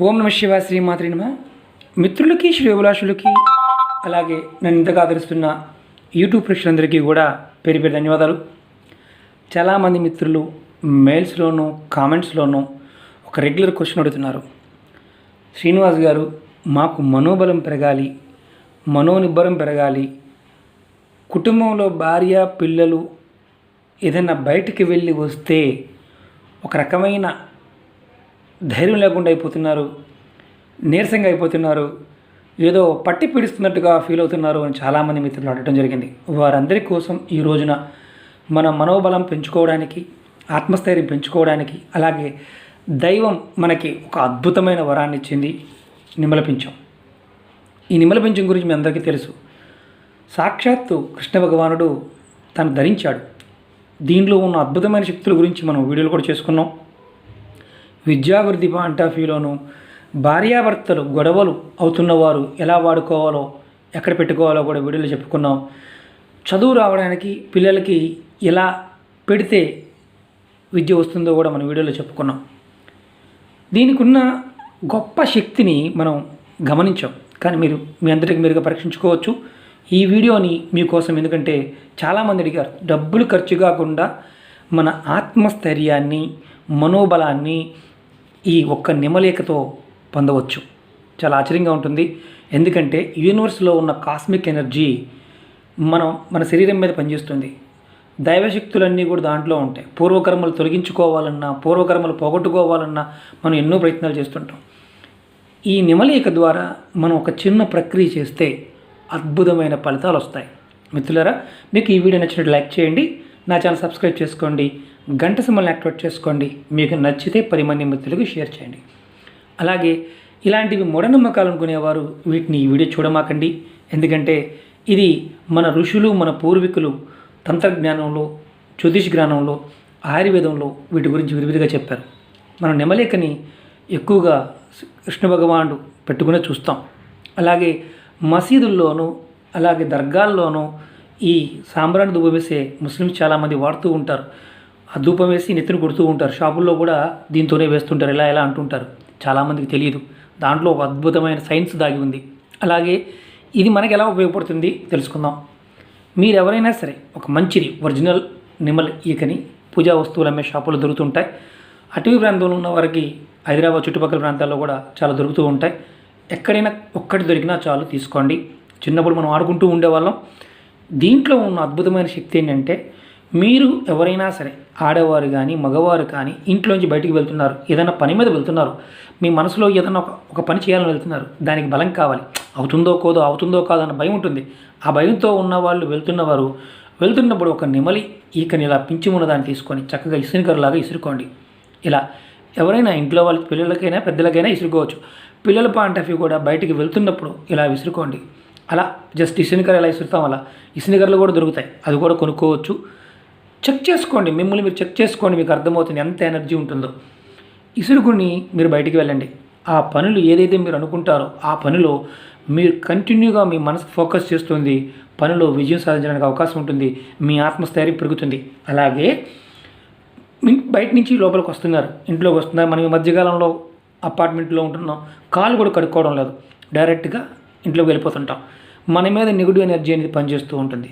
ఓం నమ శివ శ్రీమాత్రి నమ. మిత్రులకి శ్రేభిలాషులకి అలాగే నన్ను ఇంతగా ఆదరిస్తున్న యూట్యూబ్ ప్రేక్షకులందరికీ కూడా పేరు పేరు ధన్యవాదాలు. చాలామంది మిత్రులు మెయిల్స్లోనూ కామెంట్స్లోనూ ఒక రెగ్యులర్ క్వశ్చన్ అడుగుతున్నారు. శ్రీనివాస్ గారు మాకు మనోబలం పెరగాలి మనోనిబ్బరం పెరగాలి కుటుంబంలో భార్య పిల్లలు ఏదైనా బయటికి వెళ్ళి వస్తే ఒక రకమైన ధైర్యం లేకుండా అయిపోతున్నారు నీరసంగా అయిపోతున్నారు ఏదో పట్టి పీడిస్తున్నట్టుగా ఫీల్ అవుతున్నారు అని చాలామంది మిత్రులు అడగడం జరిగింది. వారందరి కోసం ఈ రోజున మన మనోబలం పెంచుకోవడానికి ఆత్మస్థైర్యం పెంచుకోవడానికి అలాగే దైవం మనకి ఒక అద్భుతమైన వరాన్ని ఇచ్చింది నిమ్మలపించం ఈ నిమ్మలపించం గురించి మీ అందరికీ తెలుసు. సాక్షాత్తు కృష్ణ భగవానుడు తను ధరించాడు. దీనిలో ఉన్న అద్భుతమైన శక్తుల గురించి మనం వీడియోలు కూడా చేసుకున్నాం. విద్యావృద్ధి పాయింట్ ఆఫ్ వ్యూలోను భార్యాభర్తలు గొడవలు అవుతున్నవారు ఎలా వాడుకోవాలో ఎక్కడ పెట్టుకోవాలో కూడా వీడియోలో చెప్పుకున్నాం. చదువు రావడానికి పిల్లలకి ఎలా పెడితే విద్య వస్తుందో కూడా మనం వీడియోలో చెప్పుకున్నాం. దీనికి ఉన్న గొప్ప శక్తిని మనం గమనించాం. కానీ మీరు మీ అందరికి మీరుగా పరీక్షించుకోవచ్చు. ఈ వీడియోని మీకోసం ఎందుకంటే చాలామంది అడిగారు. డబ్బులు ఖర్చు కాకుండా మన ఆత్మస్థైర్యాన్ని మనోబలాన్ని ఈ ఒక్క నిమలేఖతో పొందవచ్చు. చాలా ఆశ్చర్యంగా ఉంటుంది. ఎందుకంటే యూనివర్స్లో ఉన్న కాస్మిక్ ఎనర్జీ మనం మన శరీరం మీద పనిచేస్తుంది. దైవశక్తులన్నీ కూడా దాంట్లో ఉంటాయి. పూర్వకర్మలు తొలగించుకోవాలన్నా పూర్వకర్మలు పోగొట్టుకోవాలన్నా మనం ఎన్నో ప్రయత్నాలు చేస్తుంటాం. ఈ నిమలేఖ ద్వారా మనం ఒక చిన్న ప్రక్రియ చేస్తే అద్భుతమైన ఫలితాలు వస్తాయి. మిత్రులారా మీకు ఈ వీడియో నచ్చినట్టు లైక్ చేయండి. నా ఛానల్ సబ్స్క్రైబ్ చేసుకోండి. గంట సింబల్ని యాక్టివేట్ చేసుకోండి. మీకు నచ్చితే పది మంది మిత్రులకు షేర్ చేయండి. అలాగే ఇలాంటివి మూఢనమ్మకాలు అనుకునేవారు వీటిని ఈ వీడియో చూడమాకండి. ఎందుకంటే ఇది మన ఋషులు మన పూర్వీకులు తంత్రజ్ఞానంలో జ్యోతిష్ జ్ఞానంలో ఆయుర్వేదంలో వీటి గురించి విరివిరిగా చెప్పారు. మనం నెమలేకని ఎక్కువగా కృష్ణ భగవానుడు పెట్టుకునే చూస్తాం. అలాగే మసీదుల్లోనూ అలాగే దర్గాల్లోనూ ఈ సాంబ్రాన్ని దుబ్బేసే ముస్లిమ్స్ చాలామంది వాడుతూ ఉంటారు. ఆ ధూపం వేసి నెత్తిని కొడుతూ ఉంటారు. షాపుల్లో కూడా దీంతోనే వేస్తుంటారు. ఇలా ఎలా అంటుంటారు? చాలామందికి తెలియదు దాంట్లో ఒక అద్భుతమైన సైన్స్ దాగి ఉంది. అలాగే ఇది మనకి ఎలా ఉపయోగపడుతుంది తెలుసుకుందాం. మీరు ఎవరైనా సరే ఒక మంచిది ఒరిజినల్ నిమల్ ఈకని పూజా వస్తువులు అమ్మే షాపులు దొరుకుతుంటాయి. అటవీ ప్రాంతంలో ఉన్న వారికి హైదరాబాద్ చుట్టుపక్కల ప్రాంతాల్లో కూడా చాలా దొరుకుతూ ఉంటాయి. ఎక్కడైనా ఒక్కటి దొరికినా చాలు తీసుకోండి. చిన్నప్పుడు మనం ఆడుకుంటూ ఉండేవాళ్ళం. దీంట్లో ఉన్న అద్భుతమైన శక్తి ఏంటంటే మీరు ఎవరైనా సరే ఆడవారు కానీ మగవారు కానీ ఇంట్లోంచి బయటికి వెళ్తున్నారు ఏదైనా పని మీద వెళ్తున్నారు మీ మనసులో ఏదైనా ఒక ఒక పని చేయాలని వెళ్తున్నారు దానికి బలం కావాలి. అవుతుందో కోదో అవుతుందో కాదో అన్న భయం ఉంటుంది. ఆ భయంతో ఉన్న వాళ్ళు వెళ్తున్నవారు వెళ్తున్నప్పుడు ఒక నెమలి ఈకని ఇలా పించి ఉన్న దాన్ని తీసుకొని చక్కగా ఇసునికరలాగా ఇసురుకోండి. ఇలా ఎవరైనా ఇంట్లో వాళ్ళ పిల్లలకైనా పెద్దలకైనా ఇసురుకోవచ్చు. పిల్లల పాయింట్ ఆఫ్ వ్యూ కూడా బయటికి వెళ్తున్నప్పుడు ఇలా విసురుకోండి. అలా జస్ట్ ఇసునికర ఎలా ఇసురుతాం అలా. ఇసునికరలు కూడా దొరుకుతాయి. అది కూడా కొనుక్కోవచ్చు. చెక్ చేసుకోండి. మిమ్మల్ని మీరు చెక్ చేసుకోండి. మీకు అర్థమవుతుంది ఎంత ఎనర్జీ ఉంటుందో. ఇసురుగుని మీరు బయటికి వెళ్ళండి. ఆ పనులు ఏదైతే మీరు అనుకుంటారో ఆ పనిలో మీరు కంటిన్యూగా మీ మనసు ఫోకస్ చేస్తుంది. పనిలో విజయం సాధించడానికి అవకాశం ఉంటుంది. మీ ఆత్మస్థైర్యం పెరుగుతుంది. అలాగే బయట నుంచి లోపలికి వస్తున్నారు. ఇంట్లోకి వస్తున్నారు. మనం ఈ మధ్యకాలంలో అపార్ట్మెంట్లో ఉంటున్నాం. కాలు కూడా కడుక్కోవడం లేదు. డైరెక్ట్గా ఇంట్లోకి వెళ్ళిపోతుంటాం. మన మీద నెగిటివ్ ఎనర్జీ అనేది పనిచేస్తూ ఉంటుంది.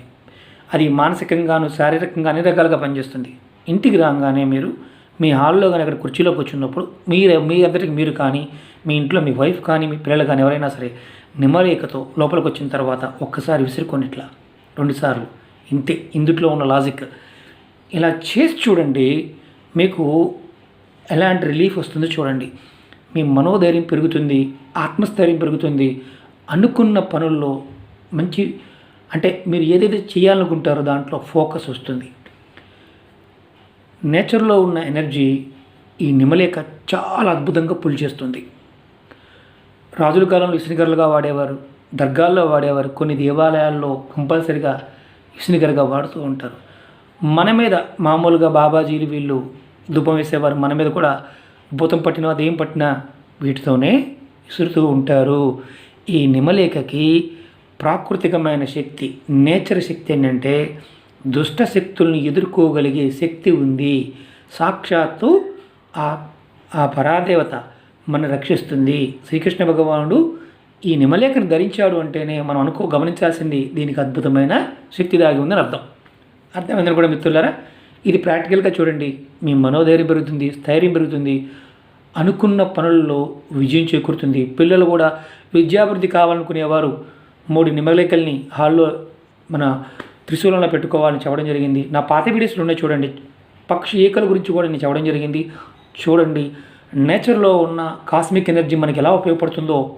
అది మానసికంగాను శారీరకంగా అన్ని రకాలుగా పనిచేస్తుంది. ఇంటికి రాగానే మీరు మీ హాల్లో కానీ అక్కడ కుర్చీలో కూర్చున్నప్పుడు మీరు మీ అందరికి మీరు కానీ మీ ఇంట్లో మీ వైఫ్ కానీ మీ పిల్లలు కానీ ఎవరైనా సరే నిమ్మరేఖతో లోపలికి వచ్చిన తర్వాత ఒక్కసారి విసురుకొని ఇట్లా. రెండుసార్లు ఇంతే. ఇందుట్లో ఉన్న లాజిక్. ఇలా చేసి చూడండి మీకు ఎలాంటి రిలీఫ్ వస్తుందో చూడండి. మీ మనోధైర్యం పెరుగుతుంది ఆత్మస్థైర్యం పెరుగుతుంది. అనుకున్న పనుల్లో మంచి అంటే మీరు ఏదైతే చేయాలనుకుంటారో దాంట్లో ఫోకస్ వస్తుంది. నేచర్లో ఉన్న ఎనర్జీ ఈ నిమలేక చాలా అద్భుతంగా పుల్ చేస్తుంది. రాజుల కాలంలో ఇసునిగర్లుగా వాడేవారు దర్గాల్లో వాడేవారు కొన్ని దేవాలయాల్లో కంపల్సరిగా ఇసునిగర్గా వాడుతూ ఉంటారు. మన మీద మామూలుగా బాబాజీలు వీళ్ళు ధూపం వేసేవారు మన మీద కూడా భూతం పట్టినా అదేం పట్టినా వీటితోనే విసురుతూ ఉంటారు. ఈ నిమలేఖకి ప్రాకృతికమైన శక్తి నేచర్ శక్తి ఏంటంటే దుష్ట శక్తుల్ని ఎదుర్కోగలిగే శక్తి ఉంది. సాక్షాత్తు ఆ ఆ పరాదేవత మన రక్షిస్తుంది. శ్రీకృష్ణ భగవానుడు ఈ నిమలేఖను ధరించాడు అంటేనే మనం అనుకో గమనించాల్సింది దీనికి అద్భుతమైన శక్తి దాగి ఉందని అర్థం. అర్థమైందని కూడా మిత్రులారా ఇది ప్రాక్టికల్గా చూడండి. మీ మనోధైర్యం పెరుగుతుంది స్థైర్యం పెరుగుతుంది. అనుకున్న పనుల్లో విజయం చేకూరుతుంది. పిల్లలు కూడా విద్యాభివృద్ధి కావాలనుకునేవారు మూడు నిమ్మలేకల్ని హాల్లో మన త్రిశూలంలో పెట్టుకోవాలని చెప్పడం జరిగింది. నా పాత వీడియోస్లో ఉన్నాయి చూడండి. పక్షి ఏకల గురించి కూడా నేను చెప్పడం జరిగింది. చూడండి. నేచర్లో ఉన్న కాస్మిక్ ఎనర్జీ మనకి ఎలా ఉపయోగపడుతుందో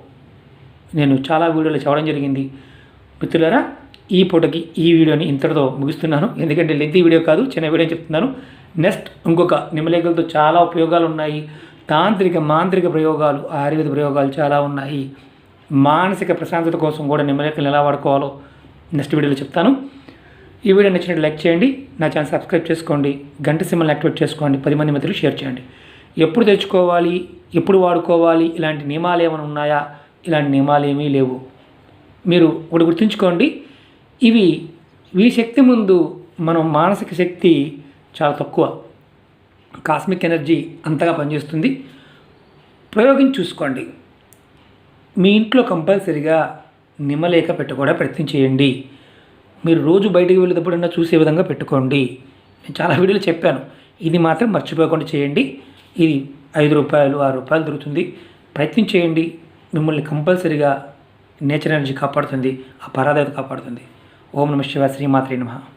నేను చాలా వీడియోలు చెప్పడం జరిగింది. మిత్రులారా ఈ పూటకి ఈ వీడియోని ఇంతటితో ముగిస్తున్నాను. ఎందుకంటే లెంతీ వీడియో కాదు చిన్న వీడియో చెప్తున్నాను. నెక్స్ట్ ఇంకొక నిమ్మలేకలతో చాలా ఉపయోగాలు ఉన్నాయి. తాంత్రిక మాంత్రిక ప్రయోగాలు ఆయుర్వేద ప్రయోగాలు చాలా ఉన్నాయి. మానసిక ప్రశాంతత కోసం కూడా నిమ్మలేకలు ఎలా వాడుకోవాలో నెక్స్ట్ వీడియోలో చెప్తాను. ఈ వీడియో నచ్చినట్టు లైక్ చేయండి. నా ఛానల్ సబ్స్క్రైబ్ చేసుకోండి. గంట సింబల్ యాక్టివేట్ చేసుకోండి. పది మంది మిత్రులు షేర్ చేయండి. ఎప్పుడు తెచ్చుకోవాలి? ఎప్పుడు వాడుకోవాలి? ఇలాంటి నియమాలు ఏమైనా ఉన్నాయా? ఇలాంటి నియమాలు ఏమీ లేవు. మీరు ఒకటి గుర్తుంచుకోండి. ఇవి ఈ శక్తి ముందు మనం మానసిక శక్తి చాలా తక్కువ. కాస్మిక్ ఎనర్జీ అంతగా పనిచేస్తుంది. ప్రయోగించి చూసుకోండి. మీ ఇంట్లో కంపల్సరిగా నిమ్మలేక పెట్టుకోవడం ప్రయత్నం చేయండి. మీరు రోజు బయటికి వెళ్ళేటప్పుడన్నా చూసే విధంగా పెట్టుకోండి. నేను చాలా వీడియోలు చెప్పాను. ఇది మాత్రం మర్చిపోకుండా చేయండి. ఇది ఐదు రూపాయలు ఆరు రూపాయలు దొరుకుతుంది. ప్రయత్నం చేయండి. మిమ్మల్ని కంపల్సరిగా నేచర్ ఎనర్జీ కాపాడుతుంది. ఆ పరాదేవత కాపాడుతుంది. ఓం నమ శివ శ్రీమాత్రి నమః.